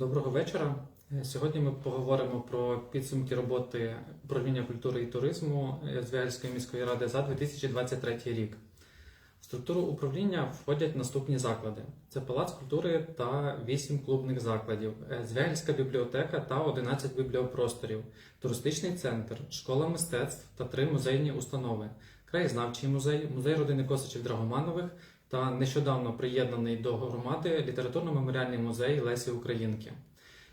Доброго вечора. Е, Сьогодні ми поговоримо про підсумки роботи управління культури і туризму е, міської ради за 2023 рік. В структуру управління входять наступні заклади: це Палац культури та 8 клубних закладів, е, Звягельська бібліотека та 11 бібліопросторів, туристичний центр, школа мистецтв та три музейні установи, краєзнавчий музей, музей родини Косачів Драгоманових та нещодавно приєднаний до громади літературно-меморіальний музей Лесі Українки.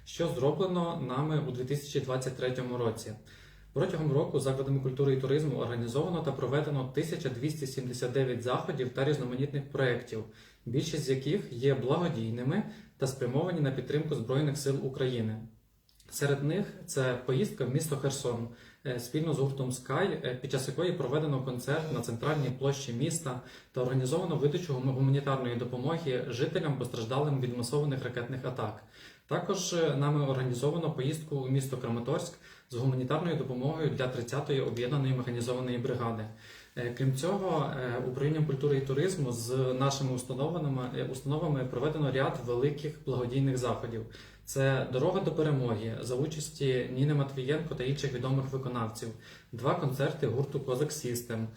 Що зроблено нами у 2023 році? Протягом року закладами культури і туризму організовано та проведено 1279 заходів та різноманітних проєктів, більшість з яких є благодійними та спрямовані на підтримку Збройних сил України. Серед них це поїздка в місто Херсон спільно з гуртом Sky, е, під час якої проведено концерт на центральній площі міста та організовано видачу гуманітарної допомоги жителям постраждалим від масованих ракетних атак. Також е, нами організовано поїздку у місто Краматорськ з гуманітарною допомогою для 30-ї об'єднаної механізованої бригади. Е, Крім цього, е, управлінням культури і туризму з нашими е, установами проведено ряд великих благодійних заходів. Це дорога до перемоги за участі Ніни Матвієнко та інших відомих виконавців, два концерти гурту Козак Сістем,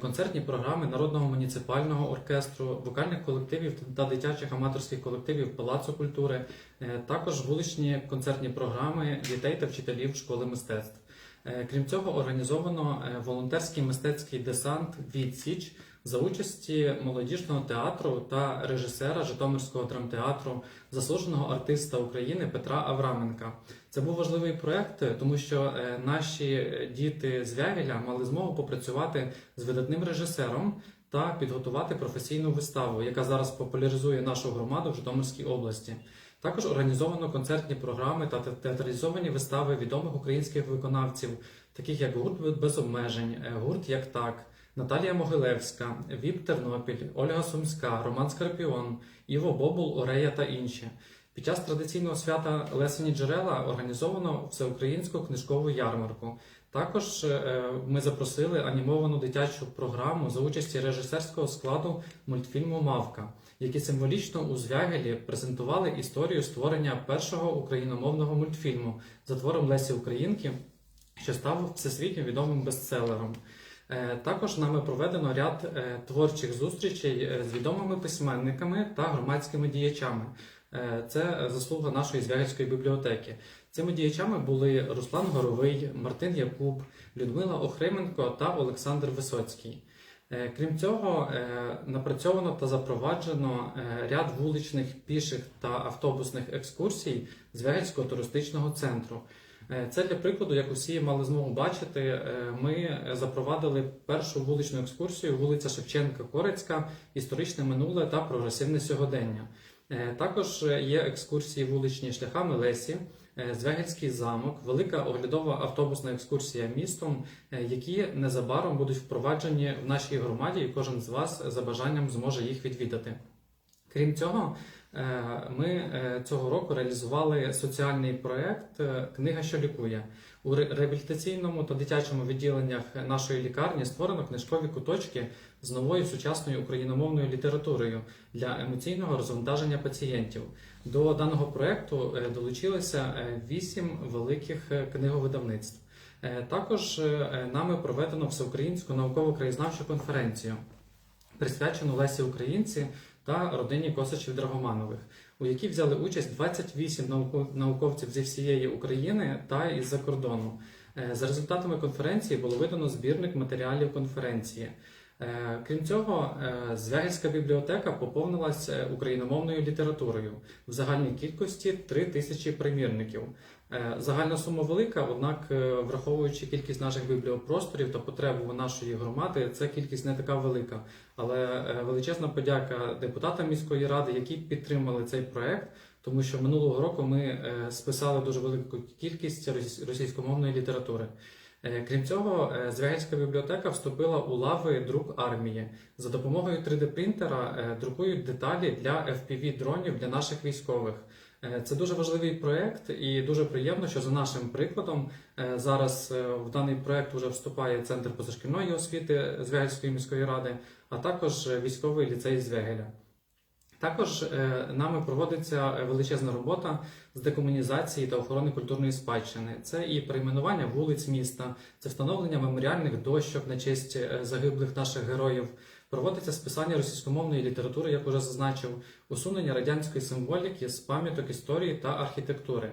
концертні програми народного муніципального оркестру, вокальних колективів та дитячих аматорських колективів Палацу культури, е, також вуличні концертні програми дітей та вчителів школи мистецтв. Е, Крім цього, організовано е, волонтерський мистецький десант «Відсіч» за участі молодіжного театру та режисера Житомирського драмтеатру, заслуженого артиста України Петра Авраменка. Це був важливий проект, тому що е, наші діти з Вявіля мали змогу попрацювати з видатним режисером та підготувати професійну виставу, яка зараз популяризує нашу громаду в Житомирській області. Також організовано концертні програми та театралізовані вистави відомих українських виконавців, таких як гурт без обмежень, е, гурт як так, Наталія Могилевська, Віп Тернопіль, Ольга Сумська, Роман Скорпіон, Іво Бобул, Орея та інші. Під час традиційного свята Лесені Джерела організовано всеукраїнську книжкову ярмарку. Також е, ми запросили анімовану дитячу програму за участі режисерського складу мультфільму Мавка, які символічно у Звягелі презентували історію створення першого україномовного мультфільму за твором Лесі Українки, що став всесвітньо відомим бестселером. Е, Також нами проведено ряд е, творчих зустрічей е, з відомими письменниками та громадськими діячами. Це заслуга нашої Звягельської бібліотеки. Цими діячами були Руслан Горовий, Мартин Якуб, Людмила Охрименко та Олександр Висоцький. Крім цього, напрацьовано та запроваджено ряд вуличних піших та автобусних екскурсій Звягельського туристичного центру. Е, Це для прикладу, як усі мали змогу бачити, е, ми запровадили першу вуличну екскурсію вулиця Шевченка Корецька, історичне минуле та прогресивне сьогодення. Е, Також є екскурсії вуличні шляхами Лесі, Звягельський замок, велика оглядова автобусна екскурсія містом, які незабаром будуть впроваджені в нашій громаді, і кожен з вас за бажанням зможе їх відвідати. Крім цього, ми е, цього року реалізували соціальний проєкт е, Книга, що лікує. У реабілітаційному та дитячому відділеннях нашої лікарні створено книжкові куточки з новою сучасною україномовною літературою для емоційного розвантаження пацієнтів. До даного проєкту е, долучилося е, вісім великих е, книговидавництв. Е, Також е, нами проведено всеукраїнську науково-краєзнавчу конференцію присвячену Лесі Українці та родині Косачів Драгоманових, у якій взяли участь 28 науко- науковців зі всієї України та із-за кордону. Е, За результатами конференції було видано збірник матеріалів конференції. Е, Крім цього, е, Звягельська бібліотека поповнилась е, україномовною літературою в загальній кількості 3 тисячі примірників. Е, Загальна сума велика, однак, е, враховуючи кількість наших бібліопросторів та потребу нашої громади, ця кількість не така велика. Але е, величезна подяка депутатам міської ради, які підтримали цей проект, тому що минулого року ми списали дуже велику кількість російськомовної літератури. Крім цього, Звягельська бібліотека вступила у лави друк армії. За допомогою 3D-принтера е, друкують деталі для FPV-дронів для наших військових. Е, Це дуже важливий проєкт, і дуже приємно, що за нашим прикладом е, зараз е, в даний проєкт вже вступає центр позашкільної освіти Звягельської міської ради, а також військовий ліцей Звягеля. Також нами проводиться величезна робота з декомунізації та охорони культурної спадщини. Це і перейменування вулиць міста, це встановлення меморіальних дощок на честь загиблих наших героїв. Проводиться списання російськомовної літератури, як уже зазначив, усунення радянської символіки з пам'яток історії та архітектури.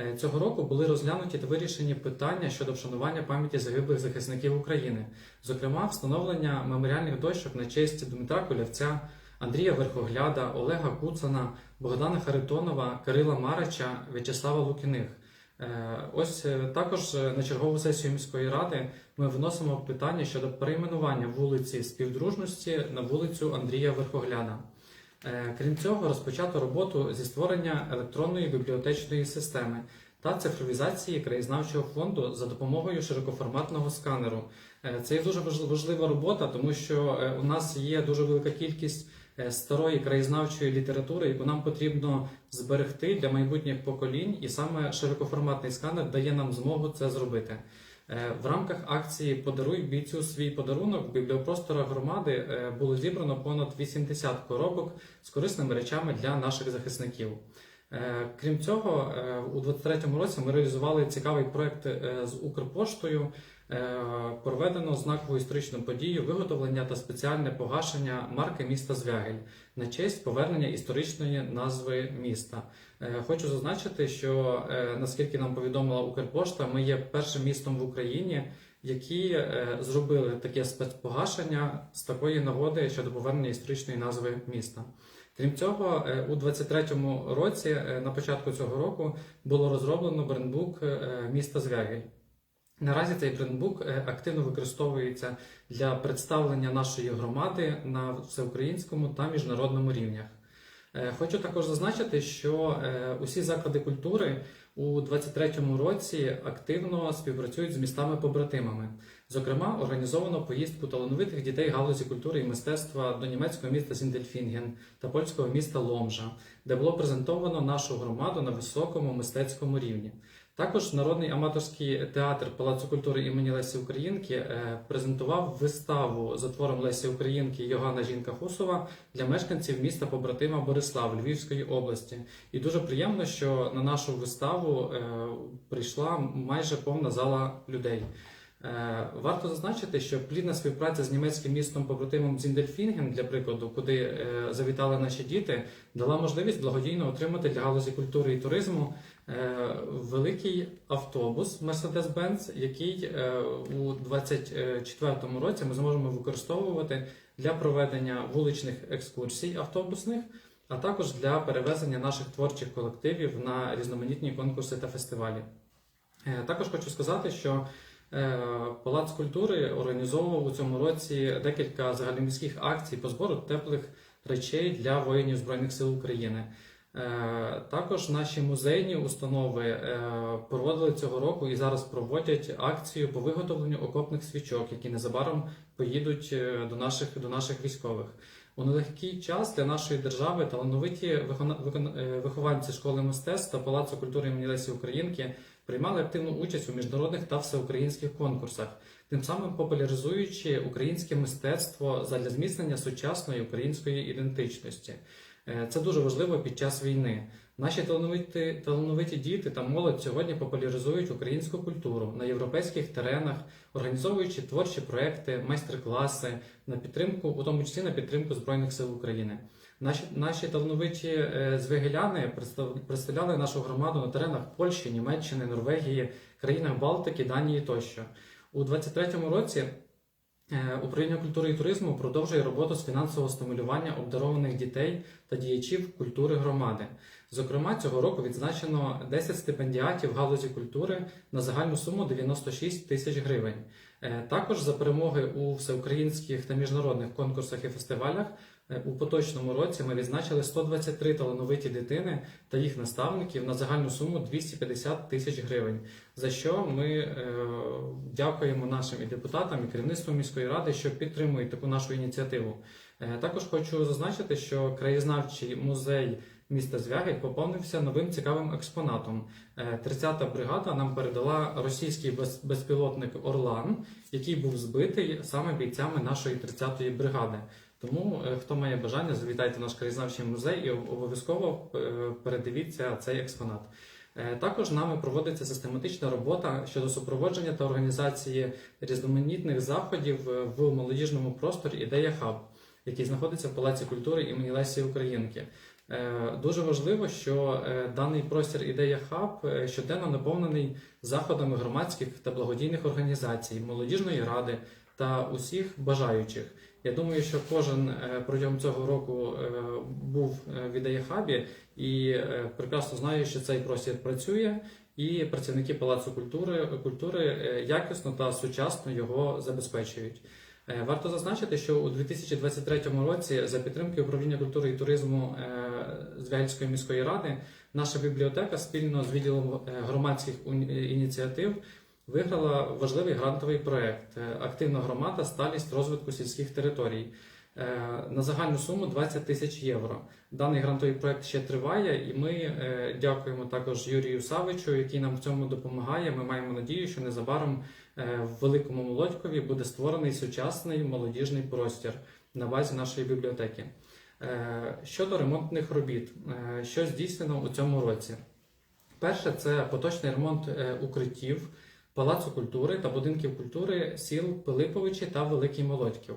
Е, Цього року були розглянуті та вирішені питання щодо вшанування пам'яті загиблих захисників України, зокрема, встановлення меморіальних дощок на честь Дмитра Кулявця, Андрія Верхогляда, Олега Куцана, Богдана Харитонова, Кирила Марича, В'ячеслава Лукіних. Е, Ось е, також е, на чергову сесію міської ради ми вносимо питання щодо перейменування вулиці Співдружності на вулицю Андрія Верхогляда. Крім цього, розпочато роботу зі створення електронної бібліотечної системи та цифровізації краєзнавчого фонду за допомогою широкоформатного сканеру. Це є дуже важлива робота, тому що у нас є дуже велика кількість старої краєзнавчої літератури, яку нам потрібно зберегти для майбутніх поколінь, і саме широкоформатний сканер дає нам змогу це зробити. Е, В рамках акції Подаруй бійцю свій подарунок в бібліопросторах громади е, було зібрано понад 80 коробок з корисними речами для наших захисників. Е, Крім цього, е, у 2023 році ми реалізували цікавий проект е, з Укрпоштою. Е, Проведено знакову історичну подію виготовлення та спеціальне погашення марки міста Звягель на честь повернення історичної назви міста. Е, Хочу зазначити, що е, наскільки нам повідомила Укрпошта, ми є першим містом в Україні, які зробили таке спецпогашення з такої нагоди щодо повернення історичної назви міста. Крім цього, у 23-му році, на початку цього року, було розроблено брендбук міста Звягель. Наразі цей брендбук е, активно використовується для представлення нашої громади на всеукраїнському та міжнародному рівнях. Е, Хочу також зазначити, що е, усі заклади культури у 2023 році активно співпрацюють з містами-побратимами. Зокрема, організовано поїздку талановитих дітей галузі культури і мистецтва до німецького міста Зіндельфінген та польського міста Ломжа, де було презентовано нашу громаду на високому мистецькому рівні. Також народний аматорський театр Палацу культури імені Лесі Українки е, презентував виставу за твором Лесі Українки Йогана Жінка Хусова для мешканців міста побратима Борислав Львівської області. І дуже приємно, що на нашу виставу е, прийшла майже повна зала людей. Е, Варто зазначити, що плідна співпраця з німецьким містом побратимом Зіндельфінген, для прикладу, куди завітали наші діти, дала можливість благодійно отримати для галузі культури і туризму великий автобус Mercedes-Benz, який е, у 2024 році ми зможемо використовувати для проведення вуличних екскурсій автобусних, а також для перевезення наших творчих колективів на різноманітні конкурси та фестивалі. Е, Також хочу сказати, що е, Палац культури організовував у цьому році декілька загальноміських акцій по збору теплих речей для воїнів Збройних сил України. Е, Також наші музейні установи е, проводили цього року і зараз проводять акцію по виготовленню окопних свічок, які незабаром поїдуть е, до наших, до наших військових. У нелегкий час для нашої держави талановиті вихованці школи мистецтв та Палацу культури імені Лесі Українки приймали активну участь у міжнародних та всеукраїнських конкурсах, тим самим популяризуючи українське мистецтво задля зміцнення сучасної української ідентичності. Е, Це дуже важливо під час війни. Наші талановиті, талановиті діти та молодь сьогодні популяризують українську культуру на європейських теренах, організовуючи творчі проекти, майстер-класи на підтримку, у тому числі на підтримку Збройних сил України. Наші, наші талановиті е, звегеляни представляли нашу громаду на теренах Польщі, Німеччини, Норвегії, країнах Балтики, Данії тощо. У 2023 році Управління культури і туризму продовжує роботу з фінансового стимулювання обдарованих дітей та діячів культури громади. Зокрема, цього року відзначено 10 стипендіатів галузі культури на загальну суму 96 тисяч гривень. Е, Також за перемоги у всеукраїнських та міжнародних конкурсах і фестивалях е, у поточному році ми відзначили 123 талановиті дитини та їх наставників на загальну суму 250 тисяч гривень. За що ми е, дякуємо нашим і депутатам, і керівництву міської ради, що підтримують таку нашу ініціативу. Е, також хочу зазначити, що краєзнавчий музей міста Звягель поповнився новим цікавим експонатом. Е, 30-та бригада нам передала російський без- безпілотник Орлан, який був збитий саме бійцями нашої 30-ї бригади. Тому, е, хто має бажання, завітайте в наш краєзнавчий музей і обов'язково е, передивіться цей експонат. Е, Також нами проводиться систематична робота щодо супроводження та організації різноманітних заходів в молодіжному просторі Ідея Хаб, який знаходиться в Палаці культури імені Лесі Українки. Дуже важливо, що даний простір ідея хаб щоденно наповнений заходами громадських та благодійних організацій, молодіжної ради та усіх бажаючих. Я думаю, що кожен е, протягом цього року е, був е, в ідеї хабі і прекрасно знає, що цей простір працює, і працівники Палацу культури, культури якісно та сучасно його забезпечують. Варто зазначити, що у 2023 році за підтримки управління культури і туризму Звягільської міської ради наша бібліотека спільно з відділом громадських ініціатив виграла важливий грантовий проект е, Активна громада, сталість розвитку сільських територій е, на загальну суму 20 тисяч євро. Даний грантовий проект ще триває, і ми е, дякуємо також Юрію Савичу, який нам в цьому допомагає. Ми маємо надію, що незабаром в Великому Молодькові буде створений сучасний молодіжний простір на базі нашої бібліотеки. Щодо ремонтних робіт, що здійснено у цьому році? Перше, це поточний ремонт укриттів Палацу культури та будинків культури сіл Пилиповичі та Великий Молодьків.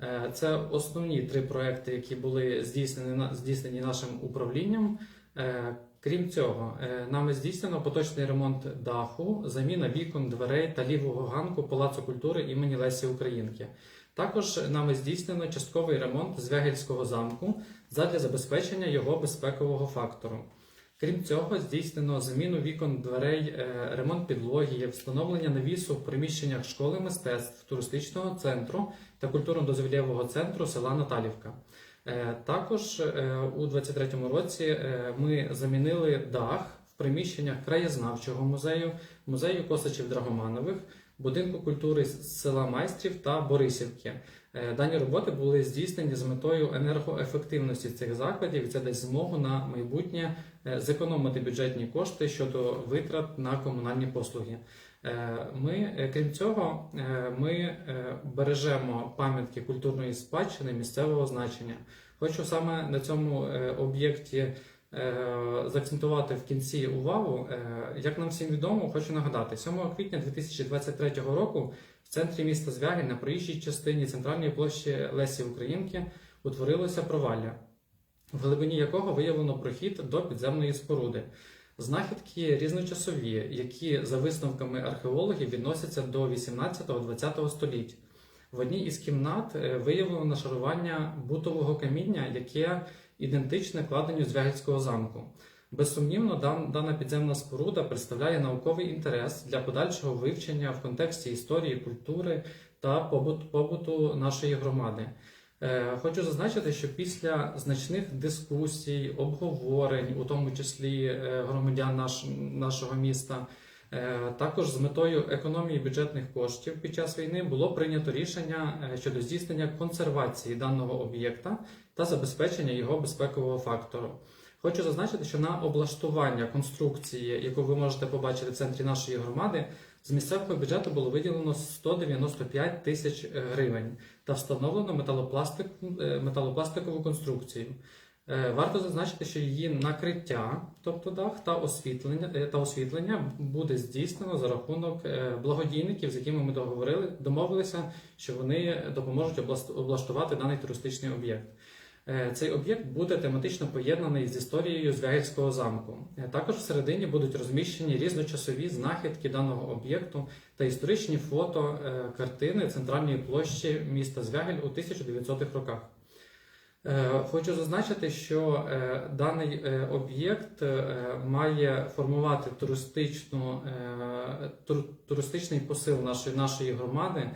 Е, Це основні три проекти, які були здійснені, здійснені нашим управлінням. Е, Крім цього, е, нами здійснено поточний ремонт даху, заміна вікон, дверей та лівого ганку Палацу культури імені Лесі Українки. Також нами здійснено частковий ремонт Звягельського замку задля забезпечення його безпекового фактору. Крім цього, здійснено заміну вікон дверей, е, ремонт підлоги, встановлення навісу в приміщеннях школи мистецтв, туристичного центру та культурно-дозвілєвого центру села Наталівка. Е, Також е, у 2023 році ми замінили дах в приміщеннях краєзнавчого музею, музею Косачів Драгоманових, будинку культури села Майстрів та Борисівки. Е, Дані роботи були здійснені з метою енергоефективності цих закладів. Це дасть змогу на майбутнє е, зекономити бюджетні кошти щодо витрат на комунальні послуги. Е, Ми, крім цього, ми бережемо пам'ятки культурної спадщини місцевого значення. Хочу саме на цьому об'єкті заакцентувати в кінці увагу. Як нам всім відомо, хочу нагадати, 7 квітня 2023 року в центрі міста Звягель на проїжджій частині центральної площі Лесі Українки утворилося провалля, в глибині якого виявлено прохід до підземної споруди. Знахідки різночасові, які за висновками археологів відносяться до 18-20 століть. В одній із кімнат е, виявлено нашарування бутового каміння, яке ідентичне кладенню Звягельського замку. Безсумнівно, дан- дана підземна споруда представляє науковий інтерес для подальшого вивчення в контексті історії, культури та побут- побуту нашої громади. Е, Хочу зазначити, що після значних дискусій, обговорень, у тому числі е, громадян наш, нашого міста, е, також з метою економії бюджетних коштів під час війни було прийнято рішення щодо здійснення консервації даного об'єкта та забезпечення його безпекового фактору. Хочу зазначити, що на облаштування конструкції, яку ви можете побачити в центрі нашої громади, з місцевого бюджету було виділено 195 тисяч е, гривень та встановлено металопластик, е, металопластикову конструкцію. Е, Варто зазначити, що її накриття, тобто дах та освітлення, та освітлення буде здійснено за рахунок благодійників, з якими ми договорили, домовилися, що вони допоможуть облаштувати даний туристичний об'єкт. Е, Цей об'єкт буде тематично поєднаний з історією Звягельського замку. Е, Також всередині будуть розміщені різночасові знахідки даного об'єкту та історичні фото е, картини центральної площі міста Звягель у 1900-х роках. Хочу зазначити, що даний об'єкт має формувати туристичну, туристичний посил нашої, нашої громади,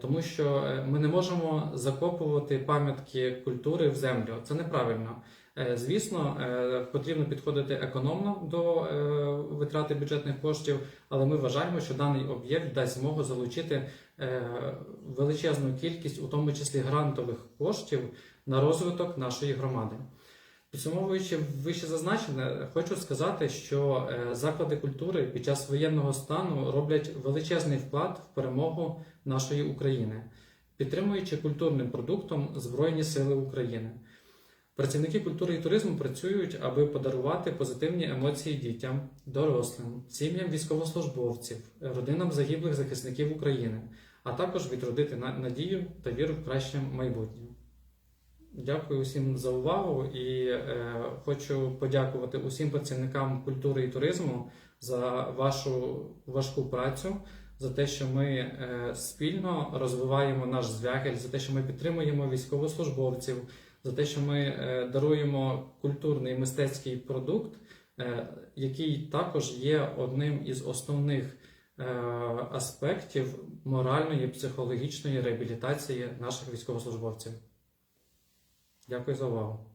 тому що е, ми не можемо закопувати пам'ятки культури в землю. Це неправильно. Е, Звісно, е, потрібно підходити економно до е, витрати бюджетних коштів, але ми вважаємо, що даний об'єкт дасть змогу залучити е, величезну кількість, у тому числі грантових коштів, на розвиток нашої громади. Підсумовуючи вище зазначене, хочу сказати, що е, заклади культури під час воєнного стану роблять величезний вклад в перемогу нашої України. підтримуючи культурним продуктом Збройні Сили України. Працівники культури і туризму працюють, аби подарувати позитивні емоції дітям, дорослим, сім'ям військовослужбовців, родинам загиблих захисників України, а також відродити надію та віру в краще майбутнє. Дякую усім за увагу і е, хочу подякувати усім працівникам культури і туризму за вашу важку працю, за те, що ми е, спільно розвиваємо наш звягель, за те, що ми підтримуємо військовослужбовців, за те, що ми е, даруємо культурний мистецький продукт, е, який також є одним із основних е, аспектів моральної психологічної реабілітації наших військовослужбовців. Дякую за увагу.